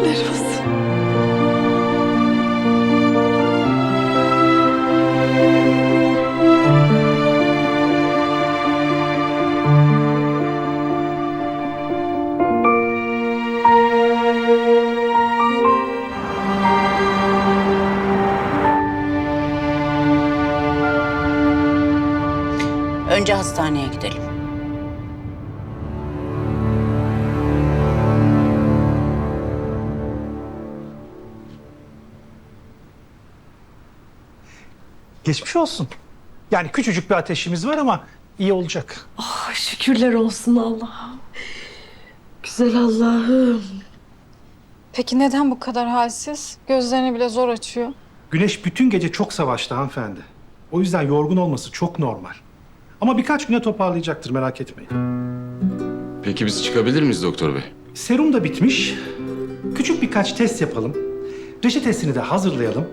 Şükürler olsun. Önce hastaneye gidelim. Geçmiş olsun. Yani küçücük bir ateşimiz var ama iyi olacak. Ay, şükürler olsun Allah'ım. Güzel Allah'ım. Peki neden bu kadar halsiz? Gözlerini bile zor açıyor. Güneş bütün gece çok savaştı hanımefendi. O yüzden yorgun olması çok normal. Ama birkaç güne toparlayacaktır merak etmeyin. Peki biz çıkabilir miyiz doktor bey? Serum da bitmiş. Küçük birkaç test yapalım. Reçetesini de hazırlayalım.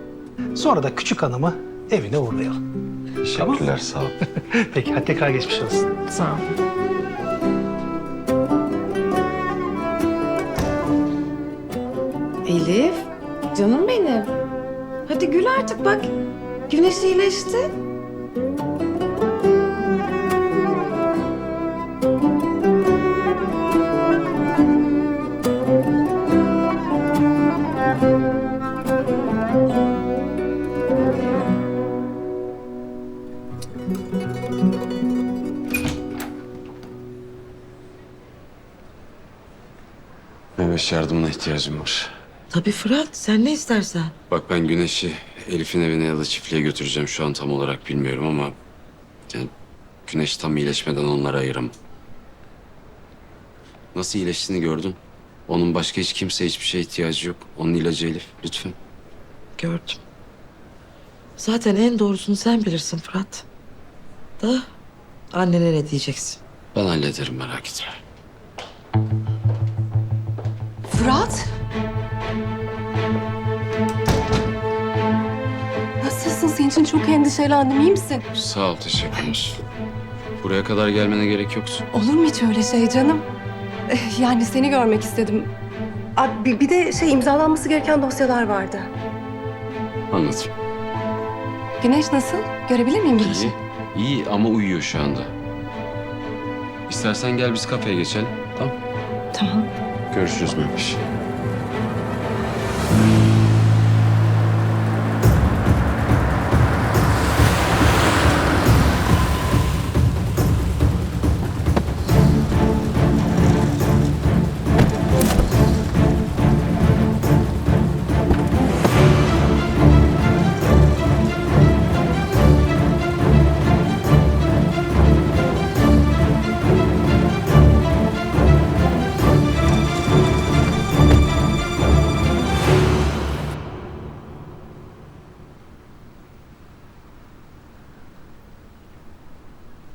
Sonra da küçük hanımı evine uğurlayalım. Teşekkürler sağ ol. Peki hadi tekrar geçmiş olsun. Sağ ol. Elif, canım benim. Hadi gül artık bak. Güneş iyileşti. Mehmet yardımına ihtiyacım var. Tabii Fırat, sen ne istersen. Bak ben Güneş'i Elif'in evine ya da çiftliğe götüreceğim. Şu an tam olarak bilmiyorum ama... Yani Güneş tam iyileşmeden onları ayırım. Nasıl iyileştiğini gördün. Onun başka hiç kimseye hiçbir şeye ihtiyacı yok. Onun ilacı Elif lütfen. Gördüm. Zaten en doğrusunu sen bilirsin Fırat. Da annene ne diyeceksin? Ben hallederim merak etme. Fırat. Nasılsın? Senin için çok endişelendim. İyi misin? Sağ ol teşekkürler. Buraya kadar gelmene gerek yoktu. Olur mu hiç öyle şey canım? Eh, Yani seni görmek istedim. Abi bir de şey imzalanması gereken dosyalar vardı. Anladım. Güneş nasıl? Görebilir miyim Güneş'i? İyi. İyi ama uyuyor şu anda. İstersen gel biz kafeye geçelim. Tamam. Tamam. Görüşürüz Mehmet.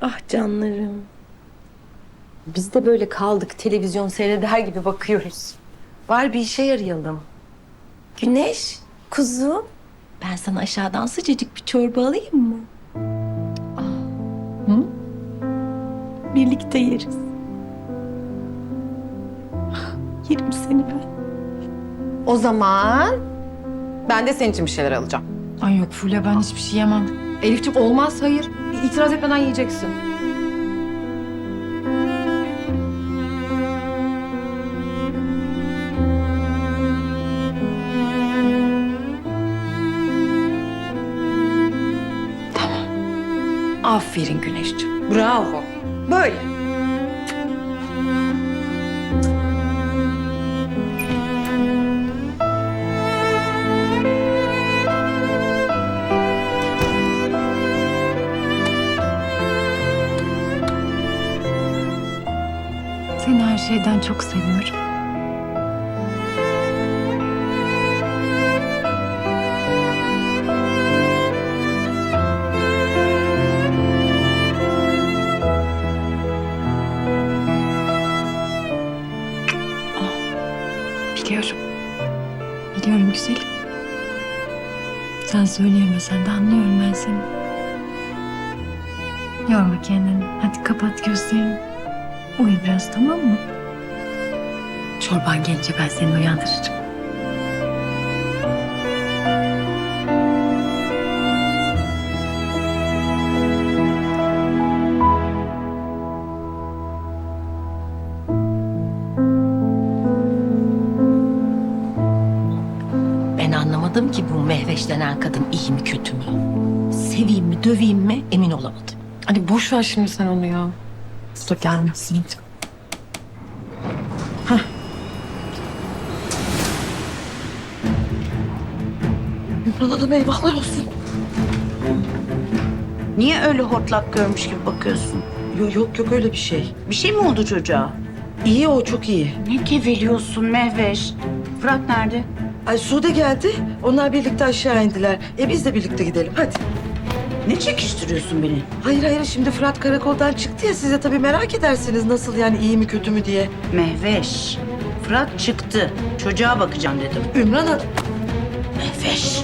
Ah canlarım. Biz de böyle kaldık televizyon seyreder gibi bakıyoruz. Var bir işe yarayalım. Güneş, kuzu. Ben sana aşağıdan sıcacık bir çorba alayım mı? Ah. Hı? Birlikte yeriz. Yerim seni ben. O zaman ben de senin için bir şeyler alacağım. Ay yok Fulya ben hiçbir şey yemem. Elif'ciğim olmaz hayır. İtiraz etmeden yiyeceksin. Aferin Güneşciğim. Bravo. Böyle. Seni her şeyden çok seviyorum. Biliyorum. Biliyorum güzelim. Sen söyleyemesen de anlıyorum ben seni. Yorma kendini. Hadi kapat gözlerini. Uyu biraz tamam mı? Çorban gelince ben seni uyandırırım. Ben anlamadım ki bu Mehveş denen kadın iyi mi kötü mü? Seveyim mi döveyim mi emin olamadım. Hadi boş ver şimdi sen onu ya. Bu da gelmesin. Ümran Hanım eyvahlar olsun. Niye öyle hortlak görmüş gibi bakıyorsun? Yok yok yok öyle bir şey. Bir şey mi oldu çocuğa? İyi o çok iyi. Ne geveliyorsun Mehveş? Fırat nerede? Ay Sude geldi. Onlar birlikte aşağı indiler. E biz de birlikte gidelim hadi. Ne çekiştiriyorsun beni? Hayır hayır şimdi Fırat karakoldan çıktı ya size tabii merak edersiniz nasıl yani iyi mi kötü mü diye. Mehveş. Fırat çıktı. Çocuğa bakacağım dedim. Ümran Hanım. Mehveş.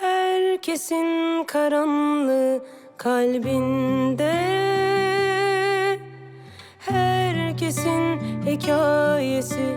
Herkesin karanlığı kalbinde Herkesin hikayesi